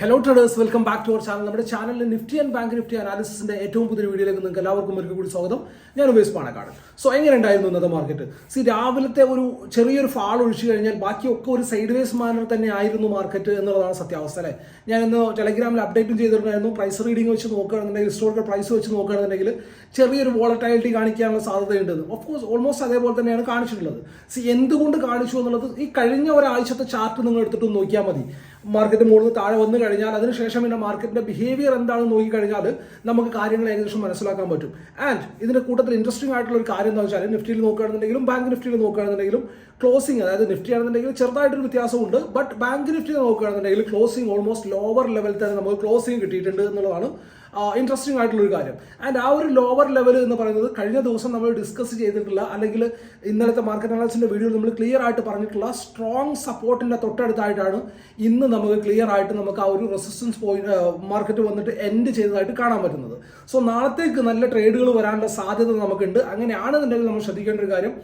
Hello traders welcome back to our channel നമ്മുടെ ചാനലിൽ Nifty and bank Nifty അനാലിസിന്റെ ഏറ്റവും പുതിയ വീഡിയോയിലേക്ക് നിങ്ങൾക്ക് എല്ലാവർക്കും ഒരിക്കൽ കൂടി സ്വാഗതം. ഞാൻ ഉപയോഗിച്ച് പാണക്കാട്. സോ എങ്ങനെ ഉണ്ടായിരുന്നു ഇന്നത്തെ മാർക്കറ്റ് സി രാവിലത്തെ ഒരു ചെറിയൊരു ഫാൾ ഒഴിച്ചു കഴിഞ്ഞാൽ ബാക്കിയൊക്കെ ഒരു സൈഡ് വേസ് മാനർ തന്നെ ആയിരുന്നു മാർക്കറ്റ് എന്നുള്ളതാണ് സത്യാവസ്ഥ അല്ലേ? ഞാൻ ഇന്ന് ടെലഗ്രാമിൽ അപ്ഡേറ്റും ചെയ്തിട്ടുണ്ടായിരുന്നു. പ്രൈസ് റീഡിംഗ് വെച്ച് നോക്കുകയാണെന്നുണ്ടെങ്കിൽ ഹിസ്റ്റോറിക്കൽ പ്രൈസ് വെച്ച് നോക്കുകയാണെന്നുണ്ടെങ്കിൽ ചെറിയൊരു വോളറ്റാലിറ്റി കാണിക്കാനുള്ള സാധ്യതയുണ്ട് ഓഫ് കോഴ്സ് ഓൾമോസ്റ്റ് അതേപോലെ തന്നെയാണ് കാണിച്ചിട്ടുള്ളത്. സി എന്തുകൊണ്ട് കാണിച്ചു എന്നുള്ളത് ഈ കഴിഞ്ഞ ഒരാഴ്ചത്തെ ചാർട്ട് നിങ്ങൾ എടുത്തിട്ട് നോക്കിയാൽ മതി. മാർക്കറ്റ് മുകളിൽ താഴെ വന്നു കഴിഞ്ഞാൽ അതിനുശേഷം പിന്നെ മാർക്കറ്റിന്റെ ബിഹേവിയർ എന്താണെന്ന് നോക്കിക്കഴിഞ്ഞാൽ നമുക്ക് കാര്യങ്ങൾ ഏകദേശം മനസ്സിലാക്കാൻ പറ്റും. ആൻഡ് ഇതിന്റെ കൂട്ടത്തിൽ ഇൻട്രസ്റ്റിംഗ് ആയിട്ടുള്ള ഒരു കാര്യം എന്താ വെച്ചാൽ നിഫ്റ്റിയിൽ നോക്കുകയാണെന്നുണ്ടെങ്കിലും ബാങ്ക് നിഫ്റ്റിയിൽ നോക്കുകയാണെന്നുണ്ടെങ്കിലും ക്ലോസിംഗ് അതായത് നിഫ്റ്റി ആണെന്നുണ്ടെങ്കിൽ ചെറുതായിട്ടൊരു വ്യത്യാസമുണ്ട്. ബട്ട് ബാങ്ക് നിഫ്റ്റി നോക്കുകയാണെന്നുണ്ടെങ്കിൽ ക്ലോസിംഗ് ഓൾമോസ്റ്റ് ലോവർ ലെവൽ തന്നെ നമുക്ക് ക്ലോസിംഗ് കിട്ടിയിട്ടുണ്ട് എന്നുള്ളതാണ് ഇൻട്രസ്റ്റിംഗ് ആയിട്ടുള്ള ഒരു കാര്യം. ആൻഡ് ആ ഒരു ലോവർ ലെവൽ എന്ന് പറയുന്നത് കഴിഞ്ഞ ദിവസം നമ്മൾ ഡിസ്കസ് ചെയ്തിട്ടുള്ള അല്ലെങ്കിൽ ഇന്നലത്തെ മാർക്കറ്റ് അനാലിസിന്റെ വീഡിയോ നമ്മൾ ക്ലിയർ ആയിട്ട് പറഞ്ഞിട്ടുള്ള സ്ട്രോങ് സപ്പോർട്ടിന്റെ തൊട്ടടുത്തായിട്ടാണ് ഇന്ന് നമുക്ക് ക്ലിയർ ആയിട്ട് നമുക്ക് ആ ഒരു റെസിസ്റ്റൻസ് പോയിന്റ് മാർക്കറ്റ് വന്നിട്ട് എൻഡ് ചെയ്തതായിട്ട് കാണാൻ പറ്റുന്നത്. സോ നാളത്തേക്ക് നല്ല ട്രേഡുകൾ വരാനുള്ള സാധ്യത നമുക്കുണ്ട്. അങ്ങനെയാണെന്നുണ്ടെങ്കിൽ നമ്മൾ ശ്രദ്ധിക്കേണ്ട ഒരു കാര്യം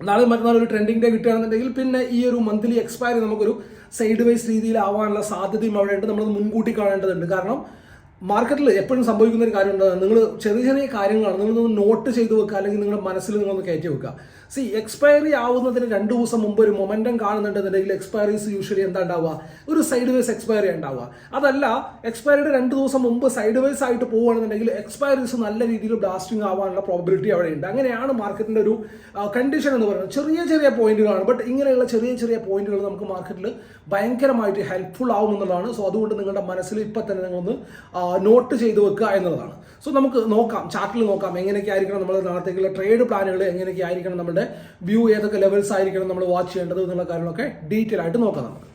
നാളെ മറ്റന്നാൾ ഒരു ട്രെൻഡിങ് ഡേ കിട്ടുകയാണെന്നുണ്ടെങ്കിൽ പിന്നെ ഈ ഒരു മന്ത്ലി എക്സ്പയറി നമുക്കൊരു സൈഡ് വൈസ് രീതിയിലാവാനുള്ള സാധ്യതയും അവിടെ ഉണ്ട് നമ്മളത് മുൻകൂട്ടി കാണേണ്ടതുണ്ട്. കാരണം മാർക്കറ്റിൽ എപ്പോഴും സംഭവിക്കുന്ന ഒരു കാര്യം ഉണ്ടാകുന്നത് നിങ്ങൾ ചെറിയ ചെറിയ കാര്യങ്ങളാണ്. നിങ്ങളൊന്ന് നോട്ട് ചെയ്ത് വെക്കുക. അല്ലെങ്കിൽ നിങ്ങളുടെ മനസ്സിൽ നിങ്ങളൊന്ന് കയറ്റി വെക്കുക. സി എക്സ്പയറി ആവുന്നതിന് രണ്ട് ദിവസം മുമ്പ് ഒരു മൊമെന്റം കാണുന്നുണ്ടെന്നുണ്ടെങ്കിൽ എക്സ്പയറീസ് യൂഷ്വലി എന്താ ഉണ്ടാവുക ഒരു സൈഡ് വേസ് എക്സ്പയറി ഉണ്ടാവുക. അതല്ല എക്സ്പയറിയുടെ രണ്ട് ദിവസം മുമ്പ് സൈഡ് വേസ് ആയിട്ട് പോവുകയാണെന്നുണ്ടെങ്കിൽ എക്സ്പയറീസ് നല്ല രീതിയിൽ ബ്ലാസ്റ്റിംഗ് ആവാനുള്ള പ്രോബിലിറ്റി അവിടെ ഉണ്ട് അങ്ങനെയാണ് മാർക്കറ്റിന്റെ ഒരു കണ്ടീഷൻ എന്ന് പറയുന്നത്. ചെറിയ ചെറിയ പോയിന്റുകളാണ് ബട്ട് ഇങ്ങനെയുള്ള ചെറിയ ചെറിയ പോയിന്റുകൾ നമുക്ക് മാർക്കറ്റിൽ ഭയങ്കരമായിട്ട് ഹെൽപ്ഫുൾ ആവും എന്നുള്ളതാണ് സോ അതുകൊണ്ട് നിങ്ങളുടെ മനസ്സിൽ ഇപ്പം തന്നെ നിങ്ങളൊന്ന് നോട്ട് ചെയ്ത് വെക്കുക എന്നുള്ളതാണ്. സോ നമുക്ക് നോക്കാം ചാർട്ടിൽ നോക്കാം എങ്ങനെയൊക്കെ ആയിരിക്കണം നമ്മൾ നാളത്തേക്കുള്ള ട്രേഡ് പ്ലാനുകൾ എങ്ങനെയൊക്കെ ആയിരിക്കണം നമ്മുടെ വ്യൂ ഏതൊക്കെ ലെവൽസ് ആയിരിക്കണം നമ്മൾ വാച്ച് ചെയ്യേണ്ടത് എന്നുള്ള കാര്യങ്ങളൊക്കെ ഡീറ്റെയിൽ ആയിട്ട് നോക്കാം നമുക്ക്.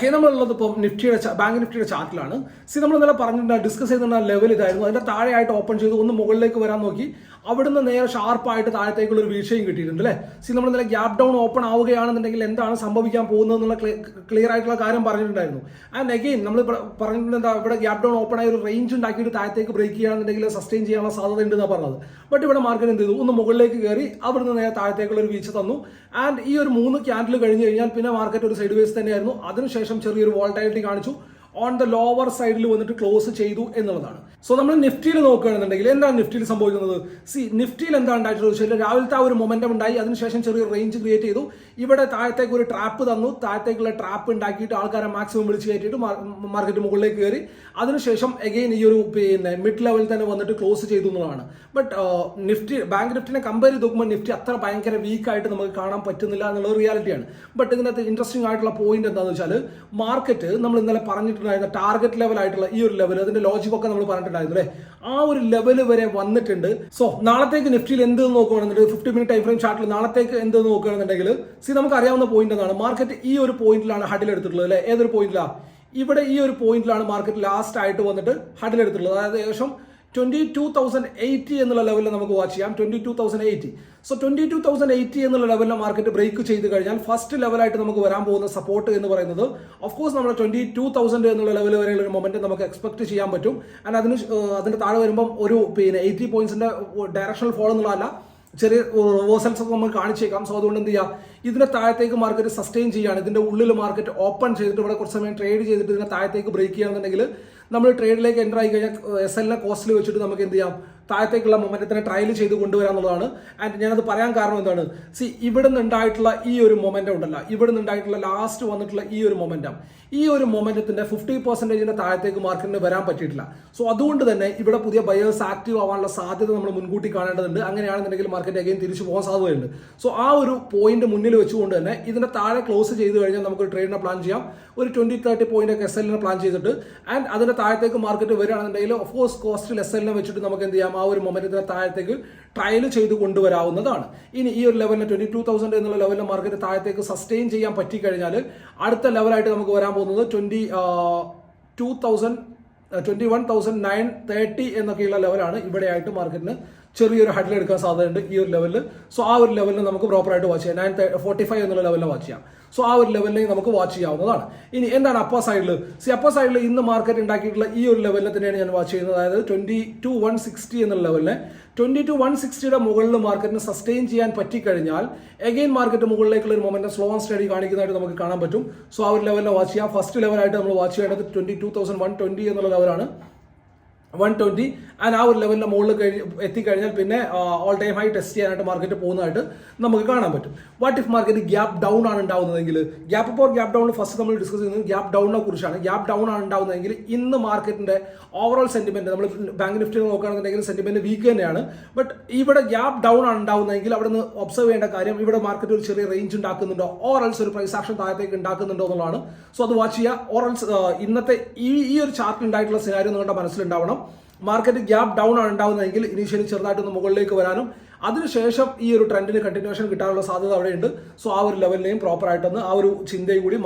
ഓക്കെ നമ്മളുള്ളത് ഇപ്പോൾ നിഫ്റ്റിയുടെ ബാങ്ക് നിഫ്റ്റിയുടെ ചാർട്ടിലാണ്. സി നമ്മൾ ഇന്നലെ പറഞ്ഞിട്ടുണ്ട് ഡിസ്കസ് ചെയ്യുന്ന ലെവൽ ഇതായിരുന്നു. അതിന്റെ താഴെയായിട്ട് ഓപ്പൺ ചെയ്ത്. ഒന്ന് മുകളിലേക്ക് വരാൻ നോക്കി. അവിടുന്ന് നേരെ ഷാർപ്പായിട്ട് താഴത്തേക്കുള്ള ഒരു വീഴ്ചയും കിട്ടിയിട്ടുണ്ട് അല്ലേ? സി നമ്മൾ ഇന്നലെ ഗ്യാപ് ഡൗൺ ഓപ്പൺ ആവുകയാണെന്നുണ്ടെങ്കിൽ എന്താണ് സംഭവിക്കാൻ പോകുന്നത് എന്നുള്ള ക്ലിയർ ആയിട്ടുള്ള കാര്യം പറഞ്ഞിട്ടുണ്ടായിരുന്നു. ആൻഡ് അഗെയിൻ നമ്മൾ പറഞ്ഞിട്ടുണ്ട് എന്താ ഇവിടെ ഗ്യാപ് ഡൗൺ ഓപ്പൺ ആയ ഒരു റേഞ്ച് ഉണ്ടാക്കിയിട്ട് താഴത്തേക്ക് ബ്രേക്ക് ചെയ്യുകയാണെന്നുണ്ടെങ്കിൽ സസ്റ്റെയിൻ ചെയ്യാനുള്ള സാധ്യത ഉണ്ടെന്നാണ് പറഞ്ഞത്. ബട്ട് ഇവിടെ മാർക്കറ്റ് എന്ത് ചെയ്തു? ഒന്ന് മുകളിലേക്ക് കയറി അവിടുന്ന് നേരെ താഴത്തേക്കുള്ള ഒരു വീഴ്ച തന്നു. ആൻഡ് ഈ ഒരു മൂന്ന് ക്യാൻഡിൽ കഴിഞ്ഞ് കഴിഞ്ഞാൽ പിന്നെ മാർക്കറ്റ് ഒരു സൈഡ് വേസ് തന്നെയായിരുന്നു. അതിനുശേഷം ചെറിയൊരു വോൾട്ടാലിറ്റി കാണിച്ചു. ഓൺ ദ ലോവർ സൈഡിൽ വന്നിട്ട് ക്ലോസ് ചെയ്തു എന്നുള്ളതാണ്. സോ നമ്മൾ നിഫ്റ്റിയിൽ നോക്കുകയാണെന്നുണ്ടെങ്കിൽ എന്താണ് നിഫ്റ്റിയിൽ സംഭവിക്കുന്നത്? സി നിഫ്റ്റിയിൽ എന്താ ഉണ്ടായിട്ടുള്ളത്? വെച്ചാൽ രാവിലത്തെ ആ ഒരു മൊമെന്റം ഉണ്ടായി. അതിനുശേഷം ചെറിയ റേഞ്ച് ക്രിയേറ്റ് ചെയ്തു. ഇവിടെ താഴത്തേക്ക് ഒരു ട്രാപ്പ് തന്നു. താഴത്തേക്കുള്ള ട്രാപ്പ് ഉണ്ടാക്കിയിട്ട് ആൾക്കാരെ മാക്സിമം വിളിച്ച് കയറ്റിയിട്ട് മാർക്കറ്റ് മുകളിലേക്ക് കയറി. അതിനുശേഷം എഗെയിൻ ഈ ഒരു പിന്നെ മിഡ് ലെവലിൽ തന്നെ വന്നിട്ട് ക്ലോസ് ചെയ്തു എന്നുള്ളതാണ്. ബട്ട് നിഫ്റ്റി ബാങ്ക് നിഫ്റ്റിനെ കമ്പയർ ചെയ്ത് നോക്കുമ്പോൾ നിഫ്റ്റി അത്ര ഭയങ്കര വീക്കായിട്ട് നമുക്ക് കാണാൻ പറ്റുന്നില്ല എന്നുള്ള റിയാലിറ്റിയാണ് ബട്ട് ഇതിനകത്ത് ഇൻട്രസ്റ്റിംഗ് ആയിട്ടുള്ള പോയിന്റ് എന്താണെന്ന് വെച്ചാൽ മാർക്കറ്റ് നമ്മൾ ഇന്നലെ പറഞ്ഞിട്ടുണ്ടായിരുന്ന ടാർഗറ്റ് ലെവലായിട്ടുള്ള ഈ ഒരു ലെവൽ അതിന്റെ ലോജിക് ഒക്കെ നമ്മൾ പറഞ്ഞിട്ടുണ്ടായിരുന്നു അല്ലേ ആ ഒരു ലെവൽ വരെ വന്നിട്ടുണ്ട്. സോ നാളത്തേക്ക് നിഫ്റ്റിയിൽ എന്ത് നോക്കുകയാണെന്നുണ്ടെങ്കിൽ ഫിഫ്റ്റി മിനിറ്റ് ടൈം ഫ്രെയിം ചാർട്ടിൽ നാളത്തേക്ക് എന്ത് നോക്കുകയാണെന്നുണ്ടെങ്കിൽ സി നമുക്ക് അറിയാവുന്ന പോയിന്റ് എന്താണ്. മാർക്കറ്റ് ഈ ഒരു പോയിന്റിലാണ് ഹഡിൽ എടുത്തിട്ടുള്ളത് അല്ലേ? ഏതൊരു പോയിന്റിലാണ് ഇവിടെ ഈ ഒരു പോയിന്റിലാണ് മാർക്കറ്റ് ലാസ്റ്റ് ആയിട്ട് വന്നിട്ട് ഹഡിൽ എടുത്തിട്ടുള്ളത് അതായത് ഏകദേശം ട്വന്റി ടു തൗസൻഡ് എയ്റ്റി എന്നുള്ള ലെവലിൽ നമുക്ക് വാച്ച് ചെയ്യാം. Twenty two thousand eighty so twenty two thousand eighty എന്നുള്ള ലെവലിൽ മാർക്കറ്റ് ബ്രേക്ക് ചെയ്ത് കഴിഞ്ഞാൽ ഫസ്റ്റ് ലെവലായിട്ട് നമുക്ക് വരാൻ പോകുന്ന സപ്പോർട്ട് എന്ന് പറയുന്നത് ഓഫ് കോഴ്സ് നമ്മുടെ ട്വന്റി ടു തൗസൻഡ് എന്നുള്ള ലെവൽ വരെയുള്ള ഒരു മൊമെന്റ് നമുക്ക് എക്സ്പെക്ട് ചെയ്യാൻ പറ്റും. ആൻഡ് അതിന് അതിന്റെ താഴെ വരുമ്പം ഒരു പിന്നെ എയ്റ്റി പോയിന്റ്സിന്റെ ഡയറക്ഷണൽ ഫോൾ എന്നുള്ളതല്ല ചെറിയ റിവേഴ്സൽസ് ഒക്കെ നമ്മൾ കാണിച്ചേക്കാം. സോ അതുകൊണ്ട് എന്ത് ചെയ്യുക? ഇതിന്റെ താഴത്തേക്ക് മാർക്കറ്റ് സസ്റ്റെയിൻ ചെയ്യാണ് ഇതിന്റെ ഉള്ളിൽ മാർക്കറ്റ് ഓപ്പൺ ചെയ്തിട്ട് ഇവിടെ കുറച്ച് സമയം ട്രേഡ് ചെയ്തിട്ട് ഇതിന്റെ താഴത്തേക്ക് ബ്രേക്ക് ചെയ്യുകയാണെന്നുണ്ടെങ്കിൽ നമ്മൾ ട്രേഡിലേക്ക് എന്റർ ആയി കഴിഞ്ഞാൽ എസ് എല്ലിനെ കോസ്റ്റിൽ വെച്ചിട്ട് നമുക്ക് എന്ത് ചെയ്യാം? താഴത്തേക്കുള്ള മൊമെന്റത്തിനെ ട്രയൽ ചെയ്ത് കൊണ്ടുവരാന്നുള്ളതാണ് ആൻഡ് ഞാനത് പറയാൻ കാരണം എന്താണ്? സി ഇവിടെ നിന്നുണ്ടായിട്ടുള്ള ഈ ഒരു മൊമെന്റം ഉണ്ടല്ല. ഇവിടെ നിന്നുണ്ടായിട്ടുള്ള ലാസ്റ്റ് വന്നിട്ടുള്ള ഈ ഒരു മൊമെന്റം ഈ ഒരു മൊമെന്റത്തിന്റെ ഫിഫ്റ്റി പെർസെന്റേജിന്റെ താഴത്തേക്ക് മാർക്കറ്റിന് വരാൻ പറ്റിയിട്ടില്ല. സോ അതുകൊണ്ട് തന്നെ ഇവിടെ പുതിയ ബയേഴ്സ് ആക്റ്റീവ് ആവാനുള്ള സാധ്യത നമ്മൾ മുൻകൂട്ടി കാണേണ്ടതുണ്ട്. അങ്ങനെയാണെന്നുണ്ടെങ്കിൽ മാർക്കറ്റ് അഗൈൻ തിരിച്ചു പോകാൻ സാധ്യതയുണ്ട്. സോ ആ ഒരു പോയിന്റ് മുന്നിൽ വെച്ചുകൊണ്ട് തന്നെ ഇതിന്റെ താഴെ ക്ലോസ് ചെയ്ത് കഴിഞ്ഞാൽ നമുക്ക് ട്രേഡിനെ പ്ലാൻ ചെയ്യാം. ഒരു ട്വന്റി തേർട്ടി പോയിന്റ് ഒക്കെ എസ് എല്ലിന് പ്ലാൻ ചെയ്തിട്ട്. ആൻഡ് അതിന്റെ താഴത്തേക്ക് മാർക്കറ്റ് വരികയാണെന്നുണ്ടെങ്കിൽ ഓഫ് കോഴ്സ് കോസ്റ്റിൽ എസ് എല്ലിനെ വെച്ചിട്ട് നമുക്ക് എന്ത് ചെയ്യാം? ആ ഒരു മൊമെന്റിന്റെ താഴത്തേക്ക് ട്രയൽ ചെയ്ത് കൊണ്ടുവരാവുന്നതാണ്. ഇനി ഈ ഒരു ലെവലിന് ട്വന്റി ടു തൗസൻഡ് എന്നുള്ള ലെവലിൽ മാർക്കറ്റ് താഴത്തേക്ക് സസ്റ്റെയിൻ ചെയ്യാൻ പറ്റിക്കഴിഞ്ഞാൽ അടുത്ത ലെവലായിട്ട് നമുക്ക് വരാൻ പോകുന്നത് twenty two thousand twenty one thousand nine thirty എന്നൊക്കെയുള്ള ലെവലാണ് ഇവിടെയായിട്ട് മാർക്കറ്റിന് ചെറിയൊരു ഹഡിൽ എടുക്കാൻ സാധ്യതയുണ്ട് ഈ ഒരു ലെവലിൽ സോ ആ ഒരു ലെവലിൽ നമുക്ക് പ്രോപ്പറായിട്ട് വാച്ച് ചെയ്യാം. നയൻ ഫോർട്ടി ഫൈവ് എന്നുള്ള ലെവലിൽ വാച്ച് ചെയ്യാം. സോ ആ ഒരു ലെവലിൽ നമുക്ക് വാച്ച് ചെയ്യാവുന്നതാണ്. ഇനി എന്താണ് അപ്പർ സൈഡിൽ സി അപ്പർ സൈഡിൽ ഇന്ന് മാർക്കറ്റ് ഉണ്ടാക്കിയിട്ടുള്ള ഈ ഒരു ലെവലിൽ തന്നെയാണ് ഞാൻ വാച്ച് ചെയ്യുന്നത്. അതായത് ട്വന്റി ടു വൺ സിക്സ്റ്റി എന്നുള്ള ലെവലിനെ ട്വന്റി ടു വൺ സിക്സ്റ്റിയുടെ മുകളിൽ മാർക്കറ്റിന് സസ്റ്റെയിൻ ചെയ്യാൻ പറ്റിക്കഴിഞ്ഞാൽ എഗെയിൻ മാർക്കറ്റ് മുകളിലേക്കുള്ള ഒരു മൊമെന്റം സ്ലോ ആൻഡ് സ്റ്റഡി കാണിക്കുന്നതായിട്ട് നമുക്ക് കാണാൻ പറ്റും. സോ ആ ഒരു ലെവലിൽ വാച്ച് ചെയ്യാം. ഫസ്റ്റ് ലെവലായിട്ട് നമ്മൾ വാച്ച് ചെയ്യേണ്ടത് twenty two thousand one twenty എന്നുള്ള ലെവലാണ് വൺ ട്വന്റി ആൻഡ് ആ ഒരു ലെവലിന്റെ മുകളിൽ കഴിഞ്ഞ് എത്തിക്കഴിഞ്ഞാൽ പിന്നെ ഓൾ ടൈം ഹൈ ടെസ്റ്റ് ചെയ്യാനായിട്ട് മാർക്കറ്റ് പോകുന്നതായിട്ട് നമുക്ക് കാണാൻ പറ്റും. What if market gap down ആണ് ഉണ്ടാവുന്നതെങ്കിൽ ഗ്യാപ്പ് അപ്പോൾ ഗ്യാപ്പ് ഡൗൺ ഫസ്റ്റ് നമ്മൾ ഡിസ്കസ് ചെയ്യുന്നത് ഗ്യാപ്പ് ഡൗണിനെ കുറിച്ചാണ്. ഗ്യാപ്പ് ഡൗൺ ആണ് ഉണ്ടാവുന്നതെങ്കിൽ ഇന്ന് മാർക്കറ്റിന്റെ ഓവറോൾ സെന്റിമെന്റ് നമ്മൾ ബാങ്ക് നിഫ്റ്റി നോക്കുകയാണെന്നുണ്ടെങ്കിൽ സെന്റിമെന്റ് വീക്ക് തന്നെയാണ്. ബട്ട് ഇവിടെ ഗ്യാപ്പ് ഡൗൺ ആണ് ഉണ്ടാവുന്നതെങ്കിൽ അവിടെ നിന്ന് ഒബ്സർവ് ചെയ്യേണ്ട കാര്യം ഇവിടെ മാർക്കറ്റ് ഒരു ചെറിയ റേഞ്ച് ഉണ്ടാക്കുന്നുണ്ടോ? ഓറൽസ് ഒരു പ്രൈസ് ആക്ഷൻ താഴത്തേക്ക് ഉണ്ടാക്കുന്നുണ്ടോ എന്നുള്ളതാണ്. സോ അത് വാച്ച് ചെയ്യുക. ഓറൽസ് ഇന്നത്തെ ഈ ഈ ഒരു ചാർട്ടിൽ ഉണ്ടായിട്ടുള്ള സിനാരി നിങ്ങളുടെ മനസ്സിലുണ്ടാവണം. മാർക്കറ്റ് ഗ്യാപ്പ് ഡൗൺ ആണ് ഉണ്ടാകുന്നതെങ്കിൽ ഇനീഷ്യലി ചെറുതായിട്ടൊന്ന് മുകളിലേക്ക് വരാനും അതിനുശേഷം ഈ ഒരു ട്രെൻഡിന് കണ്ടിന്യൂഷൻ കിട്ടാനുള്ള സാധ്യത അവിടെയുണ്ട്. സോ ആ ഒരു ലെവലിനെയും പ്രോപ്പർ ആയിട്ടൊന്ന് ആ ഒരു ചിന്തയും കൂടി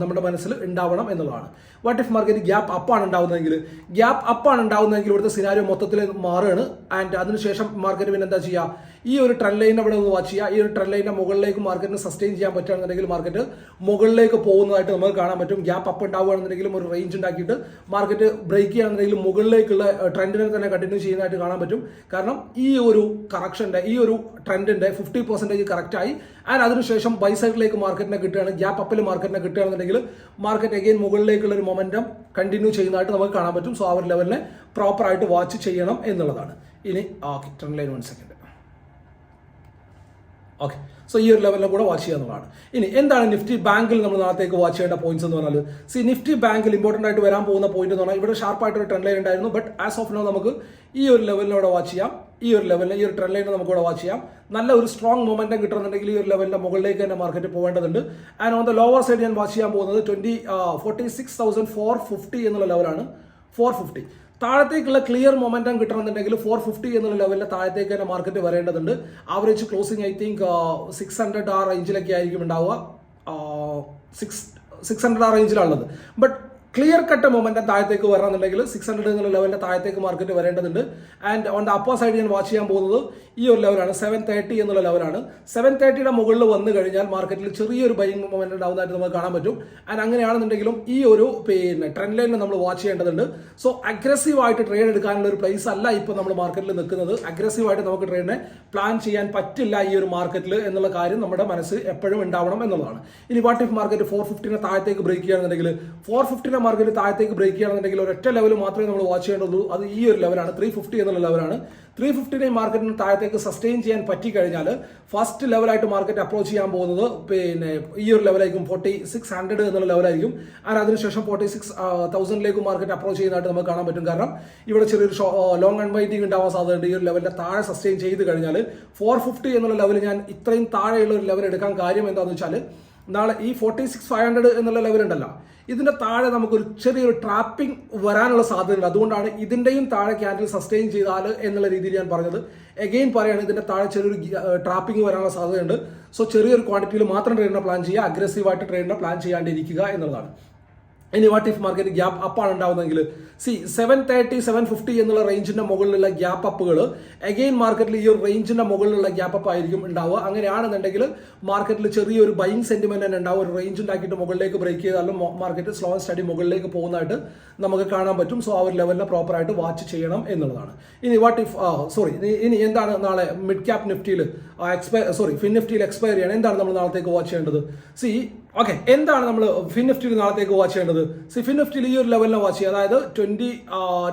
നമ്മുടെ മനസ്സിൽ ഉണ്ടാവണം എന്നുള്ളതാണ്. വാട്ട് ഇഫ് മാർക്കറ്റ് ഗ്യാപ്പ് അപ്പാണ് ഉണ്ടാവുന്നതെങ്കിൽ? ഗ്യാപ്പ് അപ്പാണ് ഉണ്ടാവുന്നതെങ്കിൽ ഇവിടുത്തെ സിനാരിയോ മൊത്തത്തിൽ മാറുകയാണ്. ആൻഡ് അതിനുശേഷം മാർക്കറ്റ് പിന്നെ എന്താ ചെയ്യുക ഈ ഒരു ട്രെൻഡ് ലൈൻ അവിടെ ഒന്ന് വാച്ച് ചെയ്യുക. ഈ ഒരു ട്രെൻഡ് ലൈനിന്റെ മുകളിലേക്ക് മാർക്കറ്റിന് സസ്റ്റെയിൻ ചെയ്യാൻ പറ്റുകയാണെന്നുണ്ടെങ്കിൽ മാർക്കറ്റ് മുകളിലേക്ക് പോകുന്നതായിട്ട് നമുക്ക് കാണാൻ പറ്റും. ഗ്യാപ്പ് അപ്പ് ഉണ്ടാവുകയാണെന്നുണ്ടെങ്കിലും ഒരു റേഞ്ച് ഉണ്ടാക്കിയിട്ട് മാർക്കറ്റ് ബ്രേക്ക് ചെയ്യുകയാണെന്നുണ്ടെങ്കിൽ മുകളിലേക്കുള്ള ട്രെൻഡിനെ തന്നെ കണ്ടിന്യൂ ചെയ്യുന്നതായിട്ട് കാണാൻ പറ്റും. കാരണം ഈ ഒരു കറക്ഷന്റെ ഈ ഒരു ട്രെൻഡിന്റെ ഫിഫ്റ്റി പെർസെന്റേജ് കറക്റ്റ് ആയി. ആൻഡ് അതിനുശേഷം ബൈ സൈഡിലേക്ക് മാർക്കറ്റിനെ കിട്ടുകയാണ്. ഗ്യാപ്പ് അപ്പിൽ മാർക്കറ്റിനെ കിട്ടുകയാണെന്നുണ്ടെങ്കിൽ മാർക്കറ്റ് അഗെയിൻ മുകളിലേക്കുള്ള ഒരു മൊമെന്റം കണ്ടിന്യൂ ചെയ്യുന്നതായിട്ട് നമുക്ക് കാണാൻ പറ്റും. സോ അവർ ലെവലിനെ പ്രോപ്പറായിട്ട് വാച്ച് ചെയ്യണം എന്നുള്ളതാണ്. ഇനി okay trend line one second okay so ഈ ഒരു ലെവലിലും കൂടെ വാച്ച് ചെയ്യാവുന്നതാണ് ഇനി എന്താണ് നിഫ്റ്റി ബാങ്കിൽ നമ്മൾ നാളത്തേക്ക് വാച്ച് ചെയ്യേണ്ട പോയിന്റ്സ് എന്ന് പറഞ്ഞാൽ സി നിഫ്റ്റി ബാങ്കിൽ ഇമ്പോർട്ടന്റ് ആയിട്ട് വരാൻ പോകുന്ന പോയിന്റ് എന്ന് പറഞ്ഞാൽ ഇവിടെ ഷാർപ്പായിട്ട് ഒരു ട്രെൻഡ് ലൈൻ ഉണ്ടായിരുന്നു. ബട്ട് ആസ് ഓഫ് നോ നമുക്ക് ഈ ഒരു ലെവലിലൂടെ വാച്ച് ചെയ്യാം. ഈ ഒരു ലെവലിൽ ഈ ഒരു ട്രെൻഡ് ലൈനെ നമുക്ക് ഇവിടെ വാച്ച് ചെയ്യാം. നല്ല ഒരു സ്ട്രോങ് മൊമെന്റം കിട്ടുന്നുണ്ടെങ്കിൽ ഈ ഒരു ലെവലിന്റെ മുകളിലേക്ക് തന്നെ മാർക്കറ്റ് പോകേണ്ടതുണ്ട്. And on the lower side ഞാൻ വാച്ച് ചെയ്യാൻ പോകുന്നത് twenty forty six thousand four fifty എന്നുള്ള ലെവലാണ് ഫോർ ഫിഫ്റ്റി താഴത്തേക്കുള്ള ക്ലിയർ മൊമെന്റം കിട്ടണമെന്നുണ്ടെങ്കിൽ ഫോർ ഫിഫ്റ്റി എന്നുള്ള ലെവലിൽ താഴത്തേക്ക് തന്നെ മാർക്കറ്റ് വരേണ്ടതുണ്ട്. Average closing I think six hundred ആ റേഞ്ചിലൊക്കെ ആയിരിക്കും ഉണ്ടാവുക. സിക്സ് സിക്സ് ഹൺഡ്രഡ് ആ റേഞ്ചിലാണുള്ളത് ബട്ട് ക്ലിയർ കട്ട് മൊമെന്റം താഴത്തേക്ക് വരണമെന്നുണ്ടെങ്കിൽ സിക്സ് ഹൺഡ്രഡ് എന്നുള്ള ലെവലിന്റെ താഴത്തേക്ക് മാർക്കറ്റ് വരേണ്ടതുണ്ട്. And on the upper side ഞാൻ വാച്ച് ചെയ്യാൻ പോകുന്നത് ഈ ഒരു ലെവലാണ് സെവൻ തേർട്ടി എന്നുള്ള ലെവലാണ് സെവൻ തേർട്ടിയുടെ മുകളിൽ വന്നു കഴിഞ്ഞാൽ മാർക്കറ്റിൽ ചെറിയൊരു ബൈങ് മൊമെന്റ് ഉണ്ടാവുന്നതായിട്ട് നമുക്ക് കാണാൻ പറ്റും. ആൻഡ് അങ്ങനെയാണെന്നുണ്ടെങ്കിലും ഈ ഒരു പിന്നെ ട്രെൻഡ് ലൈനിൽ നമ്മൾ വാച്ച് ചെയ്യേണ്ടതുണ്ട്. സോ അഗ്രസീവ് ആയിട്ട് ട്രേഡ് എടുക്കാനുള്ള ഒരു പ്ലേസ് അല്ല ഇപ്പോൾ നമ്മൾ മാർക്കറ്റിൽ നിൽക്കുന്നത്. അഗ്രസീവ് ആയിട്ട് നമുക്ക് ട്രേഡിനെ പ്ലാൻ ചെയ്യാൻ പറ്റില്ല ഈ ഒരു മാർക്കറ്റിൽ എന്നുള്ള കാര്യം നമ്മുടെ മനസ്സ് എപ്പോഴും ഉണ്ടാവണം എന്നുള്ളതാണ്. ഇനി വാട്ട് ഇഫ് മാർക്കറ്റ് ഫോർ ഫിഫ്റ്റിനെ താഴത്തേക്ക് ബ്രേക്ക് ചെയ്യുകയാണെന്നുണ്ടെങ്കിൽ ഫോർ ഫിഫ്റ്റിനെ മാർക്കറ്റ് താഴത്തേക്ക് ബ്രേക്ക് ചെയ്യുകയാണെന്നുണ്ടെങ്കിൽ ഒരൊറ്റ ലെവൽ മാത്രമേ നമ്മൾ വാച്ച് ചെയ്യേണ്ടതുള്ളൂ അത് ഈ ഒരു ലെവലാണ് ത്രീ ഫിഫ്റ്റി എന്നുള്ള ലെവലാണ് ത്രീ ഫിഫ്റ്റിനെ മാർക്കറ്റിന് താഴത്തേക്ക് സസ്റ്റെയിൻ ചെയ്യാൻ പറ്റി കഴിഞ്ഞാൽ ഫസ്റ്റ് ലെവലായിട്ട് മാർക്കറ്റ് അപ്രോച്ച് ചെയ്യാൻ പോകുന്നത് പിന്നെ ഈ ഒരു ലെവലായിരിക്കും ഫോർട്ടി സിക്സ് ഹൺഡ്രഡ് എന്നുള്ള ലെവലായിരിക്കും ആൻഡ് അതിനുശേഷം ഫോർട്ടി സിക്സ് തൗസൻഡിലേക്ക് മാർക്കറ്റ് അപ്രോച്ച് ചെയ്യുന്നതായിട്ട് നമുക്ക് കാണാൻ പറ്റും. കാരണം ഇവിടെ ചെറിയൊരു ലോങ് അൺവൈറ്റിംഗ് ഉണ്ടാവാൻ സാധ്യതയുണ്ട്. ഈ ഒരു ലെവലിന്റെ താഴെ സസ്റ്റെയിൻ ചെയ്ത് കഴിഞ്ഞാൽ ഫോർ ഫിഫ്റ്റി എന്നുള്ള ലെവൽ ഞാൻ ഇത്രയും താഴെയുള്ള ഒരു ലെവൽ എടുക്കാൻ കാര്യം എന്താണെന്ന് വെച്ചാൽ നാളെ ഈ ഫോർട്ടി സിക്സ് ഫൈവ് ഹൺഡ്രഡ് എന്നുള്ള ലെവൽ ഉണ്ടല്ലോ. ഇതിന്റെ താഴെ നമുക്കൊരു ചെറിയൊരു ട്രാപ്പിംഗ് വരാനുള്ള സാധ്യതയുണ്ട്. അതുകൊണ്ടാണ് ഇതിന്റെയും താഴെ ക്യാൻഡിൽ സസ്റ്റെയിൻ ചെയ്താൽ എന്നുള്ള രീതിയിൽ ഞാൻ പറഞ്ഞത്. എഗെയിൻ പറയുകയാണ് ഇതിന്റെ താഴെ ചെറിയൊരു ട്രാപ്പിംഗ് വരാനുള്ള സാധ്യതയുണ്ട്. സോ ചെറിയൊരു ക്വാണ്ടിറ്റിയിൽ മാത്രം ട്രേഡിനെ പ്ലാൻ ചെയ്യുക അഗ്രസീവായിട്ട് ട്രേഡിനെ പ്ലാൻ ചെയ്യാണ്ടിരിക്കുക എന്നുള്ളതാണ്. ഇനി വാട്ട് ഇഫ് മാർക്കറ്റ് ഗ്യാപ്പ് അപ്പാണ് ഉണ്ടാവുന്നതെങ്കിൽ C seven thirty seven fifty എന്നുള്ള റേഞ്ചിന്റെ മുകളിലുള്ള ഗ്യാപ്പ് അപ്പുകൾ അഗെയിൻ മാർക്കറ്റിൽ ഈ ഒരു റേഞ്ചിന്റെ മുകളിലുള്ള ഗ്യാപ്പ് അപ്പ് ആയിരിക്കും ഉണ്ടാവുക. അങ്ങനെയാണെന്നുണ്ടെങ്കിൽ മാർക്കറ്റിൽ ചെറിയൊരു ബൈങ് സെന്റിമെന്റ് തന്നെ ഉണ്ടാവും. ഒരു റേഞ്ച് ഉണ്ടാക്കിയിട്ട് മുകളിലേക്ക് ബ്രേക്ക് ചെയ്താലും മാർക്കറ്റ് സ്ലോ സ്റ്റഡി മുകളിലേക്ക് പോകുന്നതായിട്ട് നമുക്ക് കാണാൻ പറ്റും. സോ ആ ഒരു ലെവലിനെ പ്രോപ്പറായിട്ട് വാച്ച് ചെയ്യണം എന്നുള്ളതാണ്. ഇനി വാട്ട് ഇഫ് സോറി ഇനി എന്താണ് നാളെ മിഡ് ക്യാപ് നിഫ്റ്റിയിൽ എക്സ്പയർ സോറി ഫിൻ നിഫ്റ്റിയിൽ എക്സ്പയർ ചെയ്യണം. എന്താണ് നമ്മൾ നാളത്തേക്ക് വാച്ച് ചെയ്യേണ്ടത്? സി ഓക്കെ എന്താണ് നമ്മൾ ഫിൻ നിഫ്റ്റിയിൽ നാളത്തേക്ക് വാച്ച് ചെയ്യേണ്ടത്? സി ഫിൻ ഈ ഒരു ലെവലിനെ വാച്ച് ചെയ്യുക. അതായത് twenty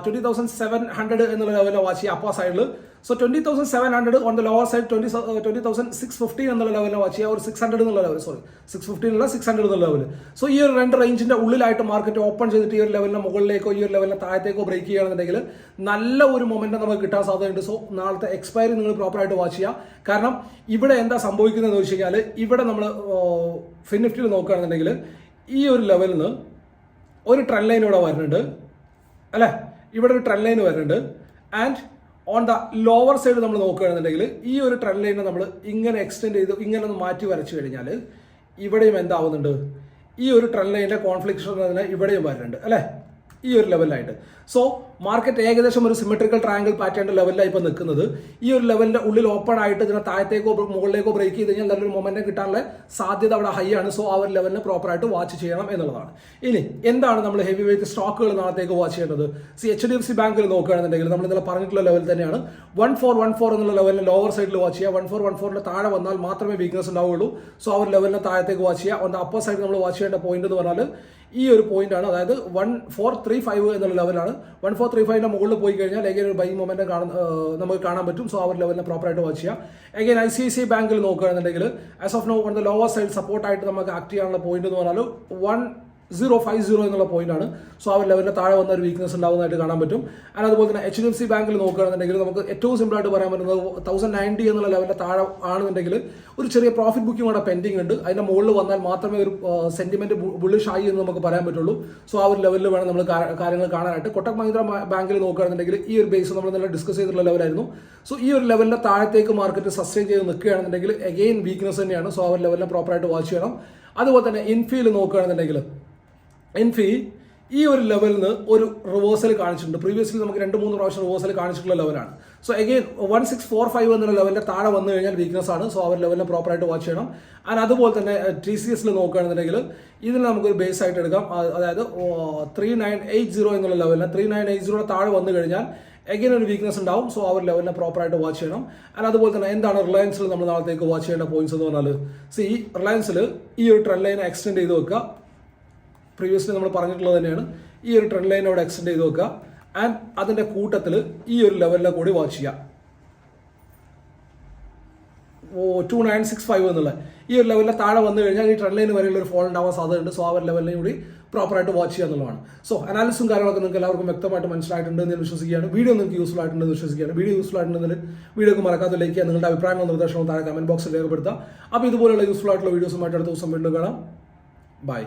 twenty thousand seven hundred എന്നുള്ള ലെവലിനെ വാച്ച് ചെയ്യുക. അപ്പർ സൈഡിൽ so twenty thousand seven hundred on the lower side twenty twenty thousand six fifty എന്നുള്ള ലെവലിൽ വാച്ച് ചെയ്യുക ഒരു സിക്സ് ഹൺഡ്രഡ് എന്നുള്ള ലെവൽ സോറി സിക്സ് ഫിഫ്റ്റി എന്നുള്ള സിക്സ് ഹൺഡ്രഡ് എന്നുള്ള ലെവൽ സോ ഈ ഒരു രണ്ട് റേഞ്ചിന്റെ ഉള്ളിലായിട്ട് മാർക്കറ്റ് ഓപ്പൺ ചെയ്തിട്ട് ഈ ഒരു ലെവലിന് മുകളിലേക്കോ ഈ ഒരു ലെവലിന് താഴത്തേക്കോ ബ്രേക്ക് ചെയ്യുകയാണെന്നുണ്ടെങ്കിൽ നല്ല ഒരു മൊമെന്റ് നമുക്ക് കിട്ടാൻ സാധ്യതയുണ്ട്. സോ നാളത്തെ എക്സ്പയറി നിങ്ങൾ പ്രോപ്പറായിട്ട് വാച്ച് ചെയ്യുക. കാരണം ഇവിടെ എന്താ സംഭവിക്കുന്നതെന്ന് വെച്ച് കഴിഞ്ഞാൽ ഇവിടെ നമ്മൾ ഫിനിഫ്റ്റിൽ നോക്കുകയാണെന്നുണ്ടെങ്കിൽ ഈ ഒരു ലെവലിൽ നിന്ന് ഒരു ട്രെൻഡ് ലൈൻ ഇവിടെ വരുന്നുണ്ട്. അല്ലേ? ഇവിടെ ഒരു ട്രെൻഡ് ലൈൻ വരുന്നുണ്ട്. And on the lower side നമ്മൾ നോക്കുകയാണെന്നുണ്ടെങ്കിൽ ഈ ഒരു ട്രെൻഡ് ലൈനെ നമ്മൾ ഇങ്ങനെ എക്സ്റ്റെൻഡ് ചെയ്ത് ഇങ്ങനെ ഒന്ന് മാറ്റി വരച്ചു കഴിഞ്ഞാൽ ഇവിടെയും എന്താവുന്നുണ്ട്? ഈ ഒരു ട്രെൻഡ് ലൈനിന്റെ കോൺഫ്ലിക്ഷൻ ഇവിടെയും വരുന്നുണ്ട് അല്ലേ? ഈ ഒരു ലെവലിലായിട്ട് സോ മാർക്കറ്റ് ഏകദേശം ഒരു സിമെട്രിക്കൽ ട്രയാങ്കിൾ പാറ്റേണിന്റെ ലെവലിലാണ് ഇപ്പോൾ നിൽക്കുന്നത്. ഈ ഒരു ലെവലിന്റെ ഉള്ളിൽ ഓപ്പൺ ആയിട്ട് ഇതിനെ താഴത്തേക്കോ മുകളിലേക്കോ ബ്രേക്ക് ചെയ്ത് കഴിഞ്ഞാൽ നല്ലൊരു മൊമെന്റം കിട്ടാനുള്ള സാധ്യത അവിടെ ഹൈ ആണ്. സോ ആ ഒരു ലെവലിനെ പ്രോപ്പറായിട്ട് വാച്ച് ചെയ്യണം എന്നുള്ളതാണ്. ഇനി എന്താണ് നമ്മൾ ഹെവി വെയിറ്റ് സ്റ്റോക്കുകൾ നാളത്തേക്ക് വാച്ച് ചെയ്യേണ്ടത്? C H D F C ബാങ്കിൽ നോക്കുകയാണെന്നുണ്ടെങ്കിൽ നമ്മൾ ഇന്നലെ പറഞ്ഞിട്ടുള്ള ലെവൽ തന്നെയാണ്. വൺ ഫോർ വൺ ഫോർ എന്നുള്ള ലെവലിന് ലോവർ സൈഡിൽ വാച്ച് ചെയ്യുക. വൺ ഫോർ വൺ ഫോറിന്റെ താഴെ വന്നാൽ മാത്രമേ വീക്ക്നസ് ഉണ്ടാവുകയുള്ളൂ. സോ ആ ഒരു ലെവലിനെ താഴത്തേക്ക് വാച്ച് ചെയ്യുക. ഓൺ അപ്പർ സൈഡ് നമ്മൾ വാച്ച് ചെയ്യേണ്ട പോയിന്റ് എന്ന് പറഞ്ഞാൽ ഈ ഒരു പോയിന്റാണ് അതായത് വൺ ഫോർ ത്രീ ഫൈവ് എന്നുള്ള ലെവലാണ് വൺ ഫോർ ത്രീ ഫൈവിന്റെ മുകളിൽ പോയി കഴിഞ്ഞാൽ എഗൈൻ ഒരു ബൈ മൊമെന്റ് കാണാൻ നമുക്ക് കാണാൻ പറ്റും. സോ ആ ഒരു ലെവലിനെ പ്രോപ്പറായിട്ട് വാച്ച് ചെയ്യാം again I C I C ബാങ്കിൽ നോക്കുകയാണെന്നുണ്ടെങ്കിൽ as of now on the lower side സപ്പോർട്ടായിട്ട് നമുക്ക് ആക്ട് ചെയ്യാനുള്ള പോയിന്റ് എന്ന് പറഞ്ഞാൽ വൺ സീറോ ഫൈവ് സീറോ എന്നുള്ള പോയിന്റ് ആണ്. സോ ആ ഒരു ലെവലിന് താഴെ വന്ന ഒരു വീക്ക്നെസ് ഉണ്ടാവുന്നതായിട്ട് കാണാൻ പറ്റും. ആൻഡ് അതുപോലെ തന്നെ എച്ച് ഡി എഫ് സി ബാങ്കിൽ നോക്കുകയാണെന്നുണ്ടെങ്കിൽ നമുക്ക് ഏറ്റവും സിമ്പിൾ ആയിട്ട് പറയാൻ പറ്റുന്നത് തൗസൻഡ് നയന്റി എന്നുള്ള ലെവലിന്റെ താഴെ ആണെന്നുണ്ടെങ്കിൽ ഒരു ചെറിയ പ്രോഫിറ്റ് ബുക്കിംഗ് അവിടെ പെൻഡിങ് ഉണ്ട്. അതിന്റെ മുകളിൽ വന്നാൽ മാത്രമേ ഒരു സെന്റിമെന്റ് ബുള്ളിഷ് ആയി എന്ന് നമുക്ക് പറയാൻ പറ്റുള്ളൂ. സോ ആ ഒരു ലെവലിൽ വേണം നമ്മൾ കാര്യങ്ങൾ കാണാനായിട്ട്. കൊട്ടക് മഹീന്ദ്ര ബാങ്കിൽ നോക്കുകയാണെന്നുണ്ടെങ്കിൽ ഈ ഒരു ബേസ് നമ്മൾ നല്ല ഡിസ്കസ് ചെയ്തിട്ടുള്ള ലെവലായിരുന്നു സോ ഈ ഒരു ലെവലിന്റെ താഴത്തേക്ക് മാർക്കറ്റ് സസ്റ്റെയിൻ ചെയ്ത് നിൽക്കുകയാണെന്നുണ്ടെങ്കിൽ അഗെയിൻ വീക്ക്നെസ് തന്നെയാണ്. സോ ആ ഒരു ലെവലിനെ പ്രോപ്പറായിട്ട് വാച്ച് ചെയ്യണം. അതുപോലെ തന്നെ ഇൻഫീൽ നോക്കുകയാണെന്നുണ്ടെങ്കിൽ എൻഫി ഈ ഒരു ലെവലിൽ നിന്ന് ഒരു റിവേഴ്സൽ കാണിച്ചിട്ടുണ്ട്. പ്രീവിയസ്ലി നമുക്ക് രണ്ട് മൂന്ന് പ്രാവശ്യം റിവേഴ്സൽ കാണിച്ചിട്ടുള്ള ലെവലാണ് so again one six four five എന്നുള്ള ലെവലിന്റെ താഴെ വന്നു കഴിഞ്ഞാൽ വീക്ക്നെസ് ആണ്. സോ അവർ ലെവലിനെ പ്രോപ്പറായിട്ട് വാച്ച് ചെയ്യണം. ആൻഡ് അതുപോലെ തന്നെ ടി സി എസിൽ നോക്കുകയാണെന്നുണ്ടെങ്കിൽ ഇതിന് നമുക്കൊരു ബേസ് ആയിട്ട് എടുക്കാം. അതായത് ത്രീ നയൻ എയ്റ്റ് സീറോ എന്നുള്ള ലെവലിന് ത്രീ നയൻ എയ്റ്റ് സീറോ താഴെ വന്നു കഴിഞ്ഞാൽ എഗെയിൻ ഒരു വീക്ക്നെസ് ഉണ്ടാവും. സോ ആ ഒരു ലെവലിനെ പ്രോപ്പറായിട്ട് വാച്ച് ചെയ്യണം. ആൻഡ് അതുപോലെ തന്നെ എന്താണ് റിലയൻസിൽ നമ്മൾ നാളത്തേക്ക് വാച്ച് ചെയ്യേണ്ട പോയിന്റ്സ് എന്ന് പറഞ്ഞാൽ സി റിലയൻസിൽ ഈ ഒരു ട്രെൻഡ് ലൈൻ എക്സ്റ്റെൻഡ് ചെയ്ത് വെക്കുക. പ്രീവിയസ്ലി നമ്മൾ പറഞ്ഞിട്ടുള്ളത് തന്നെയാണ്. ഈ ഒരു ട്രെൻഡ് ലൈൻ അവിടെ എക്സ്റ്റെൻഡ് ചെയ്ത് വെക്കുക ആൻഡ് അതിന്റെ കൂട്ടത്തിൽ ഈ ഒരു ലെവലിലെ കൂടി വാച്ച് ചെയ്യുക. ടു നയൻ സിക്സ് ഫൈവ് എന്നുള്ള. ഈ ഒരു ലെവലിൽ താഴെ വന്നു കഴിഞ്ഞാൽ ഈ ട്രെൻഡ് ലൈൻ വരെയുള്ള ഒരു ഫോൾ ഉണ്ടാവാൻ സാധ്യതയുണ്ട്. സോ ആ ഒരു ലെവലിനെ കൂടി പ്രോപ്പറായിട്ട് വാച്ച് ചെയ്യുക എന്നുള്ളതാണ്. സോ അനാലിസും കാര്യങ്ങളൊക്കെ നിങ്ങൾക്ക് എല്ലാവർക്കും വ്യക്തമായിട്ട് മനസ്സിലായിട്ടുണ്ട് എന്ന് വിശ്വസിക്കുകയാണ്. വീഡിയോ നിങ്ങൾക്ക് യൂസ്ഫുൾ ആയിട്ടുണ്ടെന്ന് വിശ്വസിക്കുകയാണ്. വീഡിയോ യൂസ്ഫുൾ ആയിട്ടുണ്ടെങ്കിൽ വീഡിയോക്ക് മറക്കാതെ ലൈക്ക് ചെയ്യുക. നിങ്ങളുടെ അഭിപ്രായങ്ങളും നിർദ്ദേശങ്ങളും താഴെ കമന്റ് ബോക്സിൽ രേഖപ്പെടുത്തുക. അപ്പോൾ ഇതുപോലുള്ള യൂസ്ഫുൾ ആയിട്ടുള്ള വീഡിയോസുമായിട്ട് അടുത്ത ദിവസം വീണ്ടും കാണാം. ബൈ